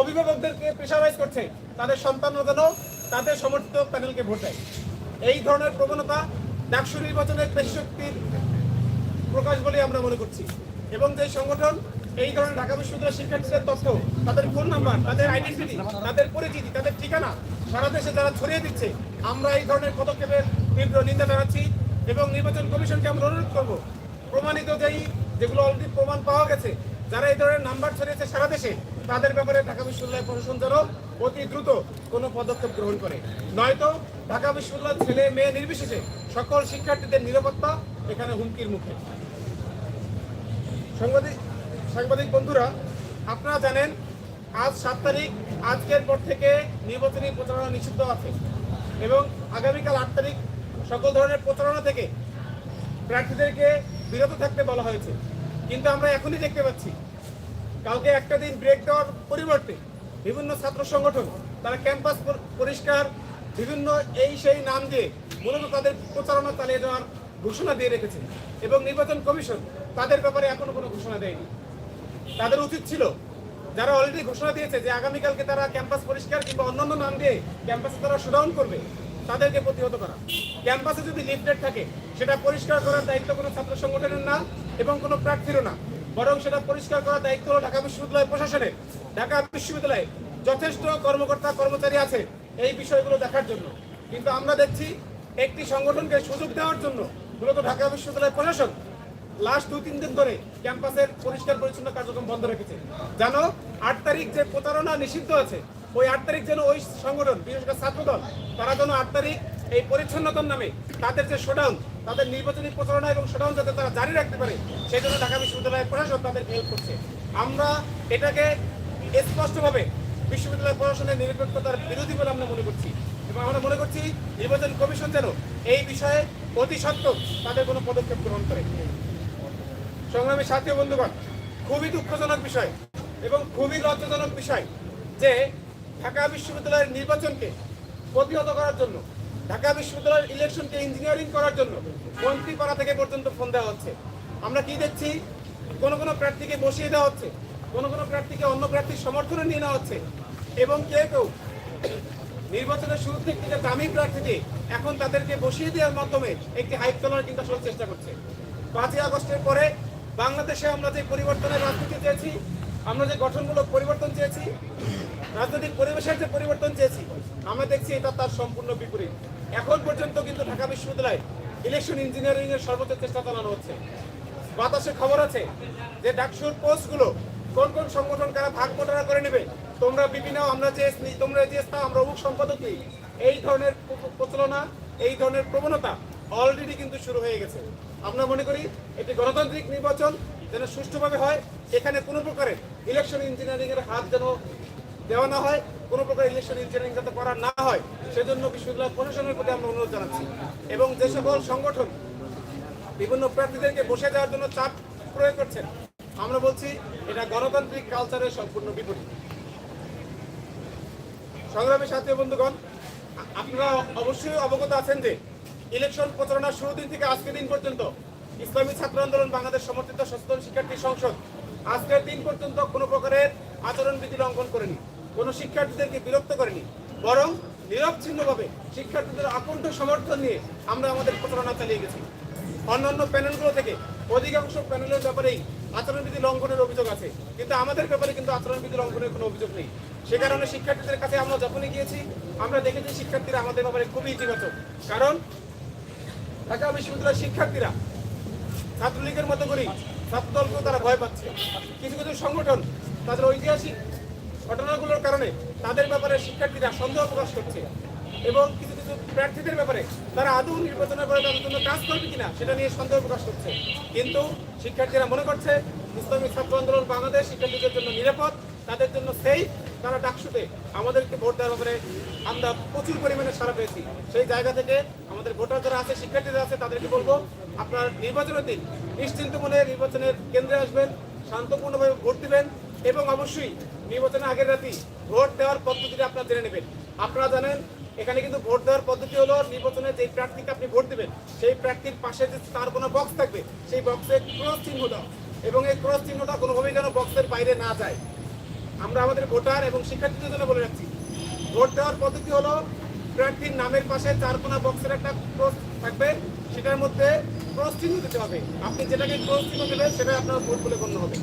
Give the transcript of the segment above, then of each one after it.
অভিভাবকদেরকে pressurise করছে, তাদের সন্তানরা যেন তাদের সমর্থিত প্যানেলকে ভোট এই ধরনের প্রবণতা ডাকসু নির্বাচনের পেশক্তির প্রকাশ বলে আমরা মনে করছি। এবং যে সংগঠন, এই ধরনের ঢাকা বিশ্ববিদ্যালয়ের শিক্ষার্থীদের তথ্য, তাদের ফোন নাম্বার তাদের আইডেন্টিটি তাদের পরিচিতি, তাদের ঠিকানা সারা দেশে যারা ছড়িয়ে দিচ্ছে, আমরা এই ধরনের পদক্ষেপের তীব্র নিন্দা জানাচ্ছি এবং নির্বাচন কমিশনকে আমরা অনুরোধ করব। প্রমাণিত যেই, যেগুলো অলরেডি প্রমাণ পাওয়া গেছে যারা এই ধরনের নাম্বার ছড়িয়েছে সারা দেশে, তাদের ব্যাপারে ঢাকা বিশ্ববিদ্যালয় প্রশাসন যেন অতি দ্রুত কোনো পদক্ষেপ গ্রহণ করে। নয়তো ঢাকা বিশ্ববিদ্যালয় ছেলে মেয়ে নির্বিশেষে সকল শিক্ষার্থীদের নিরাপত্তা এখানে হুমকির মুখে। সাংবাদিক সাংবাদিক বন্ধুরা, আপনারা জানেন, আজ সাত তারিখ, আজকের পর থেকে নির্বাচনী প্রচারণা নিষিদ্ধ আছে এবং আগামীকাল আট তারিখ সকল ধরনের প্রচারণা থেকে প্রার্থীদেরকে বিরত থাকতে বলা হয়েছে। কিন্তু আমরা এখনই দেখতে পাচ্ছি কালকে একটা দিন ব্রেক দেওয়ার পরিবর্তে বিভিন্ন ছাত্র সংগঠন, তারা ক্যাম্পাস পর- পরিষ্কার, বিভিন্ন এই সেই নাম দিয়ে মূলত তাদের প্রচারণা চালিয়ে যাওয়ার ঘোষণা দিয়ে রেখেছে এবং নির্বাচন কমিশন তাদের ব্যাপারে এখনও কোনো ঘোষণা দেয়নি। তাদের উচিত ছিল, যারা অলরেডি ঘোষণা দিয়েছে যে আগামীকালকে তারা ক্যাম্পাস পরিষ্কার কিংবা অন্যান্য নাম দিয়ে ক্যাম্পাসে তারা শোডাউন করবে, তাদেরকে প্রতিহত করা। ক্যাম্পাসে যদি লিফলেট থাকে, সেটা পরিষ্কার করার দায়িত্ব কোনো ছাত্র সংগঠনের না এবং কোনো প্রার্থীরও না। বরং সেটা পরিষ্কার করার দায়িত্ব হলো ঢাকা বিশ্ববিদ্যালয় প্রশাসনের। ঢাকা বিশ্ববিদ্যালয়ে যথেষ্ট কর্মকর্তা, কর্মচারী আছে এই বিষয়গুলো দেখার জন্য। কিন্তু আমরা দেখছি একটি সংগঠনকে সুযোগ দেওয়ার জন্য মূলত ঢাকা বিশ্ববিদ্যালয় প্রশাসন লাস্ট দুই তিন দিন ধরে ক্যাম্পাসের পরিষ্কার পরিচ্ছন্ন কার্যক্রম বন্ধ রেখেছে। জানো, আট তারিখ যে প্রতারণা নিষিদ্ধ আছে, ওই আট তারিখ যেন ওই সংগঠন, বিশেষ করে ছাত্রদল, তারা যেন আট তারিখ এই পরিচ্ছন্নতার নামে তাদের যে শোডাউন তাদের নির্বাচনী প্রচারণা এবং শোডাউন যাতে তারা জারি রাখতে পারে, সেই জন্য ঢাকা বিশ্ববিদ্যালয়ের প্রশাসন তাদেরকে হেল্প করছে। আমরা এটাকে স্পষ্টভাবে বিশ্ববিদ্যালয় প্রশাসনের নিরপেক্ষতার বিরোধী বলে আমরা মনে করছি এবং আমরা মনে করছি নির্বাচন কমিশন যেন এই বিষয়ে অতি সত্ত্বর তাদের কোনো পদক্ষেপ গ্রহণ করে। সংগ্রামী সাথী ও বন্ধুগণ, খুবই দুঃখজনক বিষয় এবং খুবই লজ্জাজনক বিষয় যে ঢাকা বিশ্ববিদ্যালয়ের নির্বাচনকে প্রতিহত করার জন্য ঢাকা বিশ্ববিদ্যালয়ের ইলেকশনকে ইঞ্জিনিয়ারিং করার জন্য মন্ত্রীপাড়া থেকে পর্যন্ত ফোন দেওয়া হচ্ছে। আমরা কি দেখছি? কোন কোন প্রার্থীকে বসিয়ে দেওয়া হচ্ছে, কোন কোন প্রার্থীকে অন্য প্রার্থীর সমর্থনে নিয়ে নেওয়া হচ্ছে এবং কেউ কেউ নির্বাচনের শুরু থেকে যে দামি প্রার্থীকে এখন তাদেরকে বসিয়ে দেওয়ার মাধ্যমে একটি হাইপ তোলার কিন্তু আসলে চেষ্টা করছে। পাঁচই আগস্টের পরে বাংলাদেশে আমরা যে পরিবর্তনের রাজনীতি চেয়েছি আমরা যে গঠনমূলক পরিবর্তন চেয়েছি, রাজনৈতিক পরিবেশের যে পরিবর্তন চেয়েছি, আমরা দেখছি এটা তার সম্পূর্ণ বিপরীত। এখন পর্যন্ত কিন্তু ঢাকা বিশ্ববিদ্যালয়ে ইলেকশন ইঞ্জিনিয়ারিং এর সর্বোচ্চ চেষ্টা চালানো হচ্ছে। বাতাসে খবর আছে যে ডাকসুর পোস্টগুলো কোন কোন সংগঠন কারা ভাগ বটারা করে নেবে, তোমরা বিভিন্ন, আমরা যে তোমরা যে স্থান আমরা অমুক সম্পাদক এই ধরনের প্রচলনা, এই ধরনের প্রবণতা অলরেডি কিন্তু শুরু হয়ে গেছে। আমরা মনে করি এটি গণতান্ত্রিক নির্বাচন যেন সুষ্ঠুভাবে হয়, এখানে কোনো প্রকারের ইলেকশন ইঞ্জিনিয়ারিং এর হাত যেন দেওয়া না হয়, কোনো প্রকার ইলেকশন ইঞ্জিনিয়ারিং যাতে করা না হয়, সেজন্য বিশ্ববিদ্যালয় প্রশাসনের প্রতি আমরা অনুরোধ জানাচ্ছি। এবং যে সকল সংগঠন বিভিন্ন প্রার্থীদেরকে বসে যাওয়ার জন্য চাপ প্রয়োগ করছেন, আমরা বলছি এটা গণতান্ত্রিক কালচারের সম্পূর্ণ বিপরীত। সংগ্রামী সাথী বন্ধুগণ, আপনারা অবশ্যই অবগত আছেন যে ইলেকশন প্রচারণার শুরু দিন থেকে আজকের দিন পর্যন্ত ইসলামী ছাত্র আন্দোলন বাংলাদেশ সমর্থিত সচেতন শিক্ষার্থী সংসদ আজকের দিন পর্যন্ত কোনো প্রকারের আচরণবিধি লঙ্ঘন করেনি। কোনো শিক্ষার্থীদেরকে বিরক্ত করেনি। বরং নিরবচ্ছিন্নভাবে শিক্ষার্থীদের আকণ্ঠ সমর্থন নিয়ে আমরা আমাদের প্রচারণা চালিয়ে গেছি। অন্যান্য প্যানেলগুলো থেকে অধিকাংশ প্যানেলের ব্যাপারেই আচরণবিধি লঙ্ঘনের অভিযোগ আছে। কিন্তু আমাদের ব্যাপারে কিন্তু আচরণবিধি লঙ্ঘনের কোনো অভিযোগ নেই। সে কারণে শিক্ষার্থীদের কাছে আমরা যখনই গিয়েছি, আমরা দেখেছি শিক্ষার্থীরা আমাদের ব্যাপারে খুবই ইতিবাচক। কারণ ঢাকা বিশ্ববিদ্যালয়ের শিক্ষার্থীরা ছাত্রলীগের মতো করেই ছাত্রদলকেও তারা ভয় পাচ্ছে। কিছু কিছু সংগঠন তাদের ঐতিহাসিক ঘটনাগুলোর কারণে তাদের ব্যাপারে শিক্ষার্থীরা সন্দেহ প্রকাশ করছে এবং কিছু কিছু প্রার্থীদের ব্যাপারে তারা আদৌ নির্বাচনের পরে তাদের জন্য কাজ করবে কিনা সেটা নিয়ে সন্দেহ প্রকাশ করছে। কিন্তু শিক্ষার্থীরা মনে করছে ইসলামিক ছাত্র আন্দোলন বাংলাদেশ শিক্ষার্থীদের জন্য নিরাপদ। তাদের জন্য সেই তারা ডাকসুতে আমাদেরকে ভোট দেওয়ার ব্যাপারে আমরা প্রচুর পরিমাণে সারা পেয়েছি। সেই জায়গা থেকে আমাদের ভোটার যারা আছে শিক্ষার্থীরা আছে, তাদেরকে বলব, আপনার নির্বাচনের দিন নিশ্চিন্ত মনে নির্বাচনের কেন্দ্রে আসবেন, শান্তপূর্ণভাবে ভোট দেবেন এবং অবশ্যই নির্বাচনের আগের রাতি ভোট দেওয়ার পদ্ধতিটা আপনারা জেনে নেবেন। আপনারা জানেন, এখানে কিন্তু ভোট দেওয়ার পদ্ধতি হলো নির্বাচনে যে প্রার্থীকে আপনি ভোট দেবেন, সেই প্রার্থীর পাশে যে তার কোনো বক্স থাকবে, সেই বক্সে ক্রস চিহ্ন এবং এই ক্রস চিহ্নটা কোনোভাবেই যেন বক্সের বাইরে না যায়। আমরা আমাদের ভোটার এবং শিক্ষার্থীদের জন্য বলে রাখছি ভোট দেওয়ার পদ্ধতি হলো, প্রার্থীর নামের পাশে চার কোনা বক্সের একটা ক্রস থাকবে, সেটার মধ্যে ক্রস চিহ্ন দিতে হবে। আপনি যেটাকে ক্রস চিহ্ন দেবেন, সেটা আপনার ভোট বলে গণ্য হবে।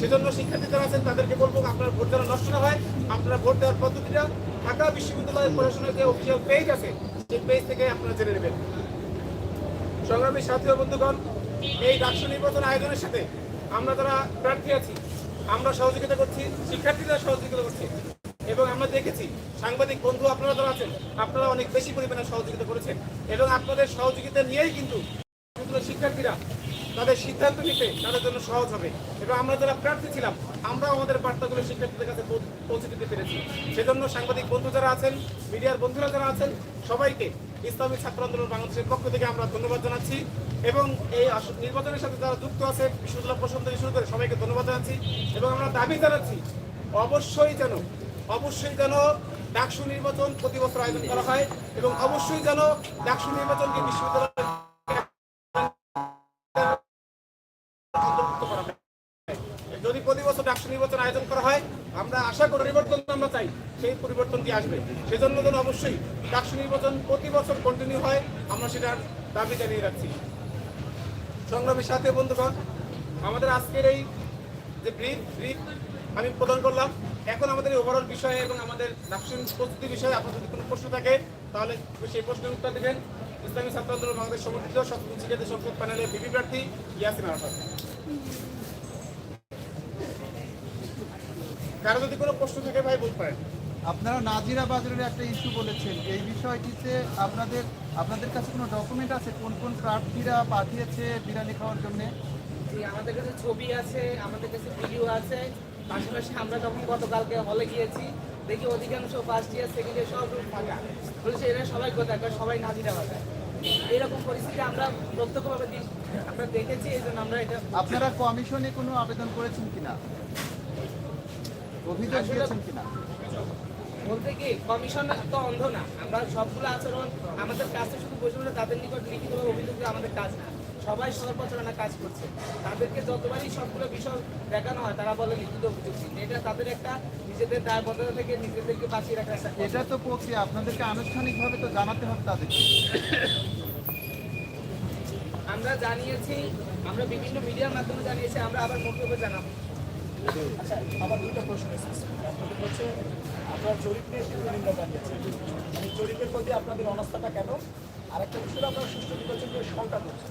সেজন্য শিক্ষার্থী যারা আছেন, তাদেরকে বলব আপনার ভোট যেন নষ্ট না হয়। আপনারা ভোট দেওয়ার পদ্ধতিটা ঢাকা বিশ্ববিদ্যালয়ের প্রশাসনের যে অফিসিয়াল পেজ আছে, সেই পেজ থেকে আপনারা জেনে নেবেন। সংগ্রামী সাথী বন্ধুগণ, এই ডাকসু নির্বাচন আয়োজনের সাথে আমরা যারা প্রার্থী আছি আমরা সহযোগিতা করছি, শিক্ষার্থীরা সহযোগিতা করছি। এবং আমরা দেখেছি, সাংবাদিক বন্ধু আপনারা যারা আছেন, আপনারা অনেক বেশি পরিমাণে সহযোগিতা করেছেন। এবং আপনাদের সহযোগিতা নিয়েই কিন্তু শিক্ষার্থীরা তাদের সিদ্ধান্ত নিতে তাদের জন্য সহজ হবে। এবং আমরা যারা প্রার্থী ছিলাম, আমরাও আমাদের বার্তাগুলো শিক্ষার্থীদের কাছে পৌঁছে দিতে পেরেছি। সেজন্য সাংবাদিক বন্ধু যারা আছেন, মিডিয়ার বন্ধুরা যারা আছেন, সবাইকে ইসলামী ছাত্র আন্দোলন বাংলাদেশের পক্ষ থেকে আমরা ধন্যবাদ জানাচ্ছি এবং এই নির্বাচনের সাথে যারা যুক্ত আছে বিশ্ববিদ্যালয় প্রশাসন শুরু করে সবাইকে ধন্যবাদ জানাচ্ছি এবং আমরা দাবি জানাচ্ছি, অবশ্যই যেন অবশ্যই যেন ডাকসু নির্বাচন প্রতি বছর আয়োজন করা হয় এবং অবশ্যই যেন ডাকসু নির্বাচনকে বিশ্ববিদ্যালয়ের নির্বাচন আয়োজন করা হয়। আমরা আশা করি পরিবর্তন আমরা চাই, সেই পরিবর্তনটি আসবে। সেজন্য যেন অবশ্যই ডাকসু নির্বাচন প্রতি বছর কন্টিনিউ হয়, আমরা সেটার দাবি জানিয়ে রাখছি। সংগ্রামের সাথে বন্ধুগণ, আমাদের আজকের এই যে ব্রিফ ব্রিফ আমি প্রদান করলাম, এখন আমাদের এই ওভারঅল বিষয়ে এবং আমাদের ডাকসুন প্রস্তুতি বিষয়ে আপনার যদি কোনো প্রশ্ন থাকে, তাহলে সেই প্রশ্নের উত্তর দেবেন। ইসলামী ছাত্র আন্দোলন বাংলাদেশ সমর্থিত, সপ্তম শিক্ষার্থী সংসদ প্যানেলের বিপি প্রার্থী ইয়াসিন আরাফাত। কারও যদি কোনো প্রশ্ন থাকে ভাই বলতে পারেন। আপনারা নাজিরা বাজারের একটা ইস্যু বলেছেন। এই বিষয়টিতে আপনাদের আপনাদের কাছে কোনো ডকুমেন্ট আছে? কোন কোন প্রার্থীরা পাঠিয়েছে বিরিয়ানি খাওয়ার জন্য? আমাদের কাছে ছবি আছে আমাদের কাছে ভিডিও আছে। পাশাপাশি আমরা যখন গতকালকে হলে গিয়েছি। দেখি অধিকাংশ ফার্স্ট ইয়ার সেকেন্ড ইয়ার সব রুম ফাঁকা। বলেছে এরা সবাই কোথায়? সবাই নাজিরা বাজায় এইরকম পরিস্থিতি আমরা প্রত্যক্ষভাবে আমরা দেখেছি এই জন্য আমরা এটা আপনারা কমিশনে কোনো আবেদন করেছেন কিনা? অভিযোগ দিয়েছেন কিনা? বলতে কি কমিশন তো অন্ধ না। আমরা সবগুলো আচরণ আমাদের কাছে শুধু বসে বসে তাদের নিকট লিখিতভাবে অভিযোগ আমাদের কাজ না। সবাই সর্বচরণা কাজ করছে। তাদেরকে যতবারই সবগুলো বিষয় দেখানো হয় তারা বলে লিখিত অভিযোগ এটা তাদের একটা নিজেদের দায়বদ্ধতা থেকে নিজেদেরকে বাঁচিয়ে রাখার একটা এটা তো প্রক্রিয়া আপনাদেরকে আনুষ্ঠানিকভাবে তো জানাতে হবে তাদেরকে। আমরা জানিয়েছি আমরা বিভিন্ন মিডিয়ার মাধ্যমে জানিয়েছি আমরা আবার বক্তব্য জানাব। আচ্ছা আমার দুটো প্রশ্ন আপনাদের হচ্ছে আপনারা জরিপ নিয়ে জানিয়েছেন এই জরিপের প্রতি আপনাদের অনাস্থাটা কেন আর একটা বিষয় আপনারা সুষ্ঠু নির্বাচনের সংখ্যা করছেন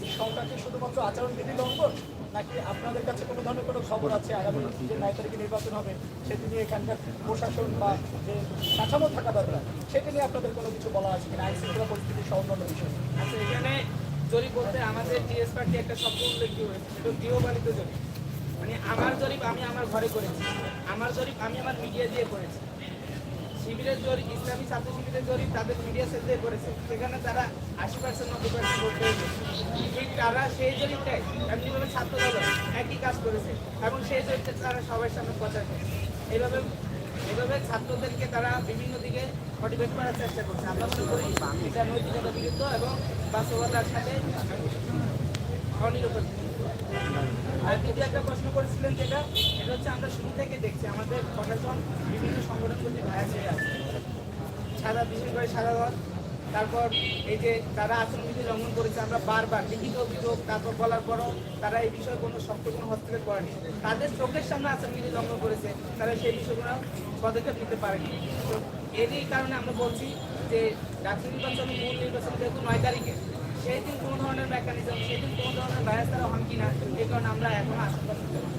এই সংখ্যা কি শুধুমাত্র আচরণবিধি লঙ্ঘন নাকি আপনাদের কাছে কোনো ধরনের কোনো খবর আছে আগামী যে নয় নির্বাচন হবে সেটি নিয়ে এখানকার প্রশাসন বা যে কাঠামো থাকা দরকার সেটি নিয়ে আপনাদের কোনো কিছু বলা আছে কিনা আইন শৃঙ্খলা পরিস্থিতি সহ বিষয় আচ্ছা এখানে জরিপ বলতে আমাদের পার্টি একটা শব্দ উল্লেখ হয়েছে সেটা গৃহপালিত জরিপ মানে আমার জরিপ আমি আমার ঘরে করেছি। আমার জরিপ আমি আমার মিডিয়া দিয়ে করেছি। শিবিরের জরিপ, ইসলামী ছাত্র শিবিরের জরিপ তাদের মিডিয়া দিয়ে করেছে। সেখানে তারা আশি পার্সেন্ট নব্বই পার্সেন্ট ভোট পেয়েছে। ঠিক তারা সেই জরিপটাই এমনিভাবে ছাত্র দল একই কাজ করেছে এবং সেই জরিপটা তারা সবার সামনে প্রচার করেছে। এইভাবে এভাবে ছাত্রদেরকে তারা বিভিন্ন দিকে মোটিভেট করার চেষ্টা করছে। আমরা মনে করি এটা নৈতিকতা বিরুদ্ধ এবং বাস্তবতার সাথে অনিরপেক্ষ আর দ্বিতীয় একটা প্রশ্ন করেছিলেন যেটা এটা হচ্ছে আমরা শুরু থেকে দেখছি, আমাদের প্রশাসন বিভিন্ন সংগঠন প্রতি ভায়া ছেড়ে আছে সাদা বিশেষ করে দল। তারপর এই যে তারা আচরণবিধি লঙ্ঘন করেছে, আমরা বারবার লিখিত অভিযোগ, তারপর বলার পরও তারা এই বিষয়ে কোনো শক্ত কোনো হস্তক্ষেপ করেনি। তাদের চোখের সামনে আচরণবিধি লঙ্ঘন করেছে, তারা সেই বিষয়গুলো পদক্ষেপ নিতে পারেনি। তো এরই কারণে আমরা বলছি যে জাতীয় নির্বাচন মূল নির্বাচন যেহেতু নয় তারিখে সেই দিন কোনো ধরনের মেকানিজম সেই দিন কোনো ধরনের ভায়াস তারা হন কিনা এই কারণে আমরা এখন আশঙ্কা করতে পারি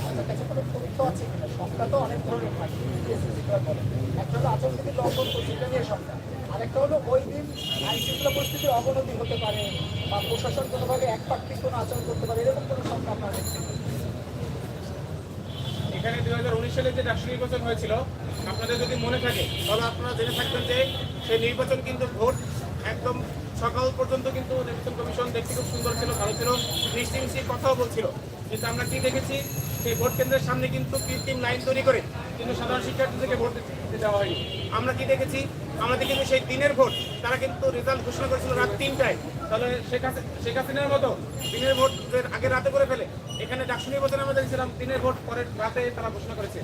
আপনার কাছে কোনো তথ্য আছে সংখ্যা তো অনেক ধরনের। একটা হলো আচরণবিধি লঙ্ঘন করছে এটা নিয়ে সংখ্যা। আরেকটা হলো ওই দিন আইন শৃঙ্খলা পরিস্থিতির অবনতি হতে পারে বা প্রশাসন কোনোভাবে একপাক্ষিক কোনো আচরণ করতে পারে এরকম কোনো সংখ্যা আপনারা দেখছেন এখানে দুই হাজার উনিশ সালে যে ডাকসু নির্বাচন হয়েছিল আপনাদের যদি মনে থাকে তাহলে আপনারা জেনে থাকবেন যে সেই নির্বাচন কিন্তু ভোট একদম সকাল পর্যন্ত কিন্তু নির্বাচন কমিশন দেখতে খুব সুন্দর ছিল, ভালো ছিল। মিষ্টি মিষ্টি কথাও বলছিল। কিন্তু আমরা কি দেখেছি, সেই ভোট কেন্দ্রের সামনে কিন্তু কৃত্রিম লাইন তৈরি করে কিন্তু সাধারণ শিক্ষার্থীদেরকে ভোট দিতে দেওয়া হয়নি। আমরা কি দেখেছি, আমাদের কিন্তু সেই দিনের ভোট, তারা কিন্তু রেজাল্ট ঘোষণা করেছিল রাত তিনটায়। তাহলে শেখ হাসিনা শেখ হাসিনার মতো দিনের ভোট আগে রাতে করে ফেলে, এখানে ডাকসু নির্বাচনে আমরা দেখছিলাম দিনের ভোট পরের রাতে তারা ঘোষণা করেছে।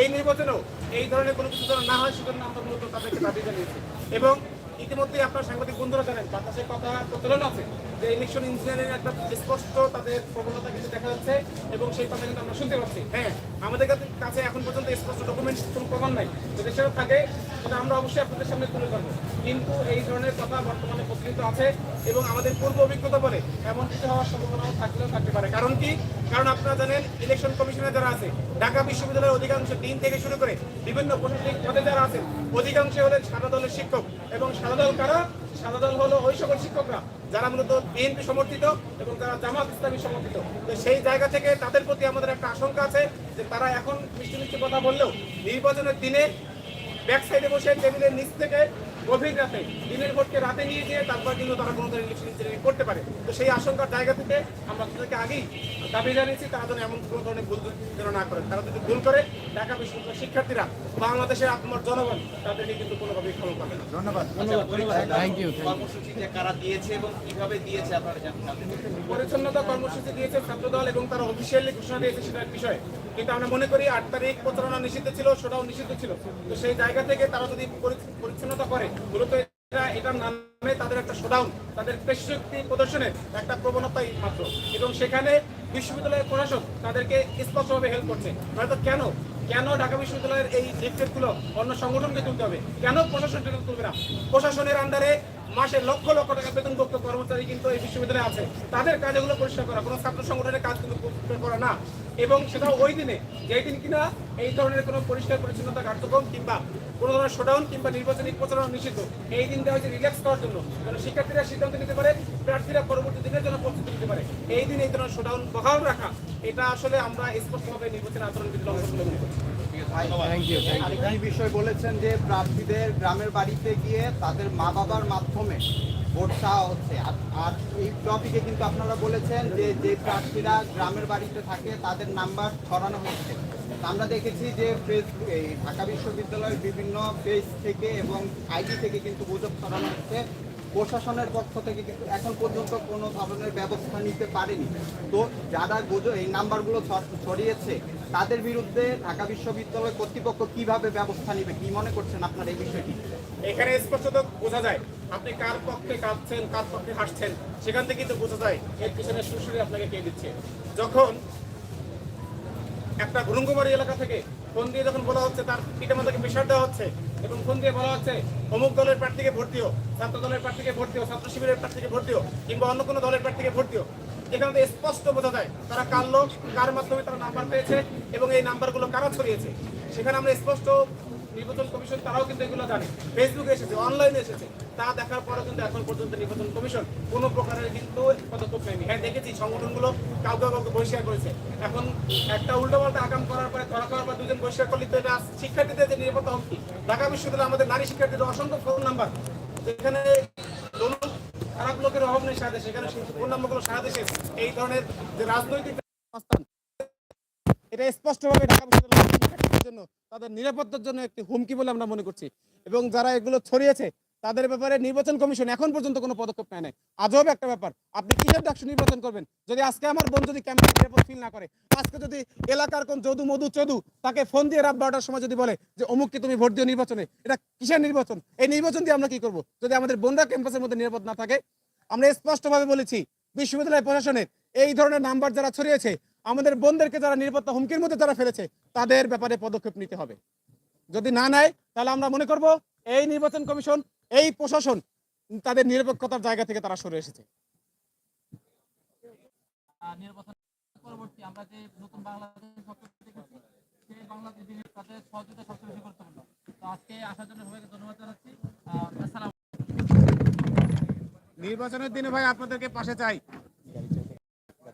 এই নির্বাচনেও এই ধরনের কোনো কিছু না হয়, সেজন্য আমরা মূলত তাদেরকে দাবি জানিয়েছি। এবং ইতিমধ্যেই আপনার সাংবাদিক বন্ধুরা জানেন বাতাসের কথা প্রচলন আছে, যে ইলেকশন ইঞ্জিনিয়ারিং একটা স্পষ্ট তাদের প্রবণতা কিন্তু দেখা যাচ্ছে এবং সেই কথা কিন্তু আমরা শুনতে পাচ্ছি। হ্যাঁ আমাদের কাছে- কাছে এখন পর্যন্ত স্পষ্ট ডকুমেন্টস কোনো প্রমাণ নাই। যদি সেটা থাকে সেটা আমরা অবশ্যই আপনাদের সামনে তুলে ধরবো। কিন্তু এই ধরনের কথা বর্তমানে প্রচলিত আছে এবং আমাদের পূর্ব অভিজ্ঞতা বলে এমন কিছু হওয়ার সম্ভাবনাও থাকলেও থাকতে পারে। কারণ কি? কারণ আপনারা জানেন ইলেকশন কমিশনে যারা আছে, ঢাকা বিশ্ববিদ্যালয়ের অধিকাংশ দিন থেকে শুরু করে বিভিন্ন প্রশাসনিক পদে যারা আছেন অধিকাংশ হলেন সাদা দলের শিক্ষক। এবং সাদা দল কারা? সাদা দল হলো ওই সকল শিক্ষকরা, যারা মূলত বিএনপি সমর্থিত এবং যারা জামাত ইসলামী সমর্থিত। তো সেই জায়গা থেকে তাদের প্রতি আমাদের একটা আশঙ্কা আছে যে তারা এখন মিষ্টি মিষ্টি কথা বললেও নির্বাচনের দিনে ব্যাক সাইডে বসে টেবিলের নিচ থেকে গভীর রাতে দিনের ভোটকে রাতে নিয়ে গিয়ে তারপর কিন্তু তারা কোনো ধরনের ইলেকশন ইঞ্জিনিয়ারিং করতে পারে। তো সেই আশঙ্কার জায়গা থেকে আমরা তাদেরকে আগেই দাবি জানিয়েছি তারা যেন এমন কোনো ধরনের ভুল যেন না করে তারা যদি ভুল করে ঢাকা বিশ্ববিদ্যালয়ের শিক্ষার্থীরা বাংলাদেশের আপনার জনগণ তাদেরকে কিন্তু কোনোভাবেই ক্ষমা পাবে না। ধন্যবাদ। থ্যাংক ইউ কর্মসূচি যে কারা দিয়েছে এবং কীভাবে দিয়েছে আপনারা জানতে পরিচ্ছন্নতা কর্মসূচি দিয়েছে ছাত্রদল এবং তারা অফিসিয়ালি ঘোষণা দিয়েছে সেটা এক বিষয়। কিন্তু আমরা মনে করি আট তারিখ প্রচারণা নিষিদ্ধ ছিল সেটাও নিষিদ্ধ ছিল। তো সেই জায়গা থেকে তারা যদি পরি- পরিচ্ছন্নতা করে মূলত এটা এটার নামে তাদের একটা শোডাউন তাদের প্রদর্শনের একটা প্রবণতাই মাত্র। এবং সেখানে বিশ্ববিদ্যালয়ের প্রশাসন তাদেরকে স্পষ্টভাবে হেল্প করছে। কেন? কেন ঢাকা বিশ্ববিদ্যালয়ের এই অন্য সংগঠনকে তুলতে হবে? কেন প্রশাসন তুলবে না? প্রশাসনের আন্ডারে মাসে লক্ষ লক্ষ টাকা বেতনভুক্ত কর্মচারী কিন্তু এই বিশ্ববিদ্যালয়ে আছে। তাদের কাজগুলো পরিষ্কার করা, কোনো ছাত্র সংগঠনের কাজ কিন্তু করা না। এবং সেটা ওই দিনে, যেই দিন কিনা এই ধরনের কোনো পরিষ্কার পরিচ্ছন্নতা কার্যক্রম কিংবা কোনো ধরনের শোডাউন কিংবা নির্বাচনী প্রচারণা নিষিদ্ধ। এই দিন দেওয়া হয়েছে রিল্যাক্স করার জন্য। যেন শিক্ষার্থীরা সিদ্ধান্ত নিতে পারে প্রার্থীরা পরবর্তী দিনের জন্য প্রস্তুতি নিতে পারে। এই দিন এই ধরনের শোডাউন বহাল রাখা এটা আসলে আমরা স্পষ্টভাবে নির্বাচন আচরণ বিধি লঙ্ঘন বলে মনে করছি আরেকটি বিষয় বলেছেন যে প্রার্থীদের গ্রামের বাড়িতে গিয়ে তাদের মা বাবার মাধ্যমে ভোট চাওয়া হচ্ছে। আর আর এই টপিকে কিন্তু আপনারা বলেছেন যে যে প্রার্থীরা গ্রামের বাড়িতে থাকে তাদের নাম্বার ছড়ানো হচ্ছে। আমরা দেখেছি যে ফেসবুক এই ঢাকা বিশ্ববিদ্যালয়ের বিভিন্ন পেজ থেকে এবং আইডি থেকে কিন্তু গুজব ছড়ানো হচ্ছে। প্রশাসনের পক্ষ থেকে কিন্তু এখন পর্যন্ত কোনো ধরনের ব্যবস্থা নিতে পারেনি। তো যারা গুজব এই নাম্বারগুলো ছড়িয়েছে, তাদের বিরুদ্ধে ঢাকা বিশ্ববিদ্যালয় কর্তৃপক্ষ কীভাবে ব্যবস্থা নেবে? কি মনে করছেন আপনার এই বিষয়টি? এখানে স্পষ্টত বোঝা যায়, আপনি কার পক্ষে কাঁদছেন, কার পক্ষে হাসছেন, সেখান থেকে কিন্তু বোঝা যায়, এর পিছনে সুরসুরি আপনাকে কে দিচ্ছে? যখন একটা ঘুরুঙ্গবাড়ি এলাকা থেকে ফোন দিয়ে যখন বলা হচ্ছে, তার পিঠে মাথাকে প্রেশার দেওয়া হচ্ছে এবং ফোন দিয়ে বলা হচ্ছে, অমুক দলের প্রার্থীকে ভোট দিও, ছাত্র দলের প্রার্থীকে ভোট দিও, ছাত্র শিবিরের প্রার্থীকে ভোট দিও, কিংবা অন্য কোনো দলের প্রার্থীকে ভোট দিও। এখানে স্পষ্ট বোঝা যায় তারা কার লোক, কার মাধ্যমে তারা নাম্বার পেয়েছে এবং এই নাম্বারগুলো কারা ছড়িয়েছে। সেখানে আমরা স্পষ্ট নির্বাচন কমিশন, তারাও কিন্তু এগুলো জানে। ফেসবুকে এসেছে অনলাইনে এসেছে। তা দেখার পরেও কিন্তু এখন পর্যন্ত নির্বাচন কমিশন কোনো প্রকারের কিন্তু পদক্ষেপ নেয়নি। হ্যাঁ দেখেছি, সংগঠনগুলো কাউকে কাউকে বহিষ্কার করেছে। এখন একটা উল্টোপাল্টা আকাম করার পরে, ধরা করার পর দুজন বহিষ্কার করলে তো এটা শিক্ষার্থীদের যে নিরাপত্তা হুমকি ঢাকা বিশ্ববিদ্যালয়ে আমাদের নারী শিক্ষার্থীদের অসংখ্য ফোন নাম্বার যেখানে খারাপ লোকের অভাব নেই সারা দেশে। এখানে ফোন নাম্বারগুলো সারা দেশে এই ধরনের যে রাজনৈতিক এটা স্পষ্টভাবে ঢাকা বিশ্ববিদ্যালয়ের জন্য তাদের নিরাপত্তার জন্য একটি হুমকি বলে আমরা মনে করছি। এবং যারা এগুলো ছড়িয়েছে, তাদের ব্যাপারে নির্বাচন কমিশন এখন পর্যন্ত কোনো পদক্ষেপ নেয় নাই। আজব একটা ব্যাপার, আপনি কিসের ডাকসু নির্বাচন করবেন? যদি আজকে আমার বোন যদি ক্যাম্পাস নিরাপদ ফিল না করে, আজকে যদি এলাকার কোন যদু মধু চদু তাকে ফোন দিয়ে রাত বারোটার সময় যদি বলে যে, অমুককে তুমি ভোট দিও নির্বাচনে এটা কিসের নির্বাচন? এই নির্বাচন দিয়ে আমরা কি করব? যদি আমাদের বোনরা ক্যাম্পাসের মধ্যে নিরাপদ না থাকে, আমরা স্পষ্টভাবে বলেছি, বিশ্ববিদ্যালয় প্রশাসনের এই ধরনের নাম্বার যারা ছড়িয়েছে আমাদের বোনদেরকে যারা নিরাপত্তা হুমকির মধ্যে যারা ফেলেছে তাদের ব্যাপারে পদক্ষেপ নিতে হবে। যদি না নেয় তাহলে আমরা মনে করব এই নির্বাচন কমিশন এই প্রশাসন তাদের নিরপেক্ষতার জায়গা থেকে তারা সরে এসেছে। নির্বাচন পরবর্তী আমরা যে নতুন বাংলাদেশ স্বপ্ন সেই বাংলাদেশ তাদের সহযোগিতা সবচেয়ে বেশি গুরুত্বপূর্ণ। তো আজকে আসার জন্য সবাইকে ধন্যবাদ জানাচ্ছি। আসসালাম নির্বাচনের দিনে ভাই আপনাদেরকে পাশে চাই।